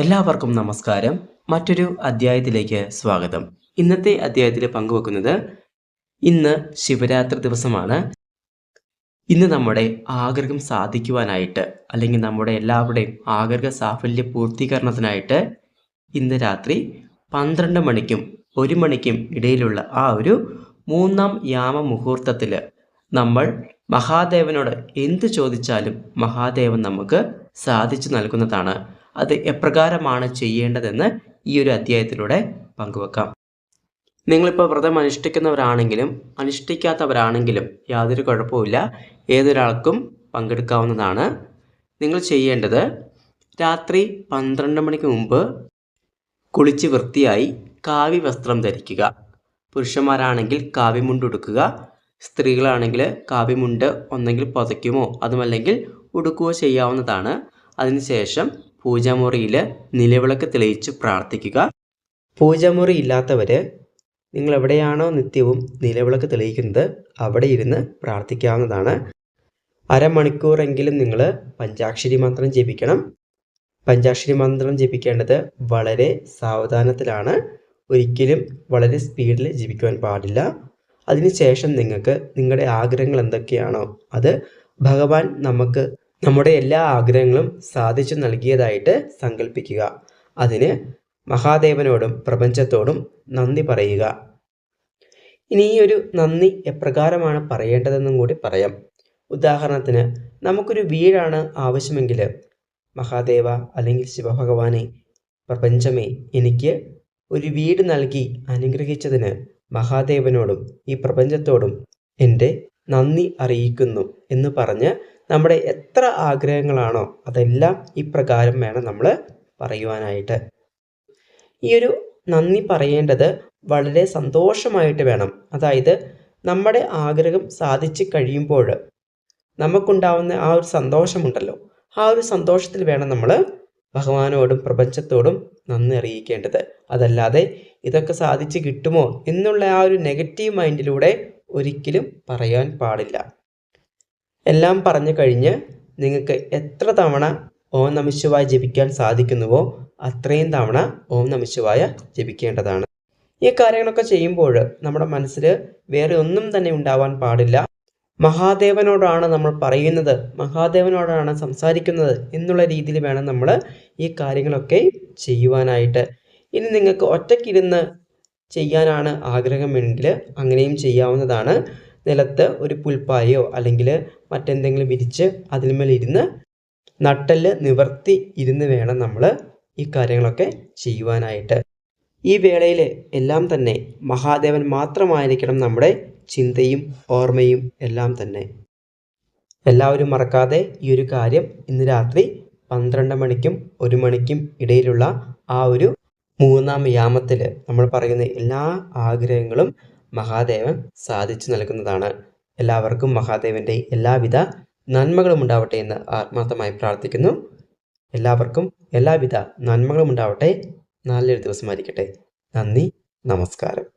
എല്ലാവർക്കും നമസ്കാരം. മറ്റൊരു അധ്യായത്തിലേക്ക് സ്വാഗതം. ഇന്നത്തെ അധ്യായത്തിൽ പങ്കുവെക്കുന്നത് ഇന്ന് ശിവരാത്രി ദിവസമാണ്. ഇന്ന് നമ്മുടെ ആഗ്രഹം സാധിക്കുവാനായിട്ട് അല്ലെങ്കിൽ നമ്മുടെ എല്ലാവരുടെയും ആഗ്രഹ സാഫല്യ പൂർത്തീകരണത്തിനായിട്ട് ഇന്ന് രാത്രി പന്ത്രണ്ട് മണിക്കും ഒരു മണിക്കും ഇടയിലുള്ള ആ ഒരു മൂന്നാം യാമ മുഹൂർത്തത്തിൽ നമ്മൾ മഹാദേവനോട് എന്ത് ചോദിച്ചാലും മഹാദേവൻ നമുക്ക് സാധിച്ചു നൽകുന്നതാണ്. അത് എപ്രകാരമാണ് ചെയ്യേണ്ടതെന്ന് ഈ ഒരു അധ്യായത്തിലൂടെ പങ്കുവെക്കാം. നിങ്ങളിപ്പോൾ വ്രതം അനുഷ്ഠിക്കുന്നവരാണെങ്കിലും അനുഷ്ഠിക്കാത്തവരാണെങ്കിലും യാതൊരു കുഴപ്പമില്ല ഏതൊരാൾക്കും പങ്കെടുക്കാവുന്നതാണ്. നിങ്ങൾ ചെയ്യേണ്ടത് രാത്രി പന്ത്രണ്ട് മണിക്ക് മുമ്പ് കുളിച്ച് വൃത്തിയായി കാവി വസ്ത്രം ധരിക്കുക. പുരുഷന്മാരാണെങ്കിൽ കാവിമുണ്ട് ഉടുക്കുക. സ്ത്രീകളാണെങ്കിൽ കാവി മുണ്ട് ഒന്നെങ്കിൽ പുതയ്ക്കുമോ അതുമല്ലെങ്കിൽ ഉടുക്കുകയോ ചെയ്യാവുന്നതാണ്. അതിനുശേഷം പൂജാമുറിയിൽ നിലവിളക്ക് തെളിയിച്ച് പ്രാർത്ഥിക്കുക. പൂജാമുറി ഇല്ലാത്തവർ നിങ്ങൾ എവിടെയാണോ നിത്യവും നിലവിളക്ക് തെളിയിക്കുന്നത് അവിടെ ഇരുന്ന് പ്രാർത്ഥിക്കാവുന്നതാണ്. അരമണിക്കൂറെങ്കിലും നിങ്ങൾ പഞ്ചാക്ഷരി മന്ത്രം ജപിക്കണം. പഞ്ചാക്ഷരി മന്ത്രം ജപിക്കേണ്ടത് വളരെ സാവധാനത്തിലാണ്. ഒരിക്കലും വളരെ സ്പീഡിൽ ജപിക്കുവാൻ പാടില്ല. അതിനുശേഷം നിങ്ങൾക്ക് നിങ്ങളുടെ ആഗ്രഹങ്ങൾ എന്തൊക്കെയാണോ അത് ഭഗവാൻ നമുക്ക് നമ്മുടെ എല്ലാ ആഗ്രഹങ്ങളും സാധിച്ചു നൽകിയതായിട്ട് സങ്കല്പിക്കുക അതിന് മഹാദേവനോടും പ്രപഞ്ചത്തോടും നന്ദി പറയുക. ഇനി ഈ ഒരു നന്ദി എപ്രകാരമാണ് പറയേണ്ടതെന്നും കൂടി പറയാം. ഉദാഹരണത്തിന് നമുക്കൊരു വീടാണ് ആവശ്യമെങ്കിൽ മഹാദേവ അല്ലെങ്കിൽ ശിവഭഗവാനെ പ്രപഞ്ചമേ എനിക്ക് ഒരു വീട് നൽകി അനുഗ്രഹിച്ചതിന് മഹാദേവനോടും ഈ പ്രപഞ്ചത്തോടും എന്റെ നന്ദി അറിയിക്കുന്നു എന്ന് പറഞ്ഞ് നമ്മുടെ എത്ര ആഗ്രഹങ്ങളാണോ അതെല്ലാം ഇപ്രകാരം വേണം നമ്മൾ പറയുവാനായിട്ട്. ഈ ഒരു നന്ദി പറയേണ്ടത് വളരെ സന്തോഷമായിട്ട് വേണം. അതായത് നമ്മുടെ ആഗ്രഹം സാധിച്ചു കഴിയുമ്പോൾ നമുക്കുണ്ടാവുന്ന ആ ഒരു സന്തോഷമുണ്ടല്ലോ. ആ ഒരു സന്തോഷത്തിൽ വേണം നമ്മൾ ഭഗവാനോടും പ്രപഞ്ചത്തോടും നന്ദി അറിയിക്കേണ്ടത്. അതല്ലാതെ ഇതൊക്കെ സാധിച്ചു കിട്ടുമോ എന്നുള്ള ആ ഒരു നെഗറ്റീവ് മൈൻഡിലൂടെ ഒരിക്കലും പറയാൻ പാടില്ല. എല്ലാം പറഞ്ഞു കഴിഞ്ഞ് നിങ്ങൾക്ക് എത്ര തവണ ഓം നമശിവായ ജപിക്കാൻ സാധിക്കുന്നുവോ അത്രയും തവണ ഓം നമശിവായ ജപിക്കേണ്ടതാണ്. ഈ കാര്യങ്ങളൊക്കെ ചെയ്യുമ്പോൾ നമ്മുടെ മനസ്സിൽ വേറെ ഒന്നും തന്നെ ഉണ്ടാവാൻ പാടില്ല. മഹാദേവനോടാണ് നമ്മൾ പറയുന്നത്. മഹാദേവനോടാണ് സംസാരിക്കുന്നത് എന്നുള്ള രീതിയിൽ വേണം നമ്മൾ ഈ കാര്യങ്ങളൊക്കെ ചെയ്യുവാനായിട്ട്. ഇനി നിങ്ങൾക്ക് ഒറ്റയ്ക്കിരുന്ന് ചെയ്യാനാണ് ആഗ്രഹമെങ്കിൽ അങ്ങനെയും ചെയ്യാവുന്നതാണ്. നിലത്ത് ഒരു പുൽപ്പായയോ അല്ലെങ്കിൽ മറ്റെന്തെങ്കിലും വിരിച്ച് അതിന്മേൽ ഇരുന്ന് നട്ടൽ നിവർത്തി ഇരുന്ന് വേണം നമ്മൾ ഈ കാര്യങ്ങളൊക്കെ ചെയ്യുവാനായിട്ട്. ഈ വേളയിൽ എല്ലാം തന്നെ മഹാദേവൻ മാത്രമായിരിക്കണം നമ്മുടെ ചിന്തയും ഓർമ്മയും എല്ലാം തന്നെ. എല്ലാവരും മറക്കാതെ ഈ ഒരു കാര്യം ഇന്ന് രാത്രി പന്ത്രണ്ട് മണിക്കും ഒരു മണിക്കും ഇടയിലുള്ള ആ ഒരു മൂന്നാം യാമത്തിൽ നമ്മൾ പറയുന്ന എല്ലാ ആഗ്രഹങ്ങളും മഹാദേവൻ സാധിച്ചു നൽകുന്നതാണ്. എല്ലാവർക്കും മഹാദേവന്റെ എല്ലാവിധ നന്മകളും ഉണ്ടാവട്ടെ എന്ന് ആത്മാർത്ഥമായി പ്രാർത്ഥിക്കുന്നു. എല്ലാവർക്കും എല്ലാവിധ നന്മകളും ഉണ്ടാവട്ടെ. നല്ലൊരു ദിവസമായിരിക്കട്ടെ നന്ദി. നമസ്കാരം.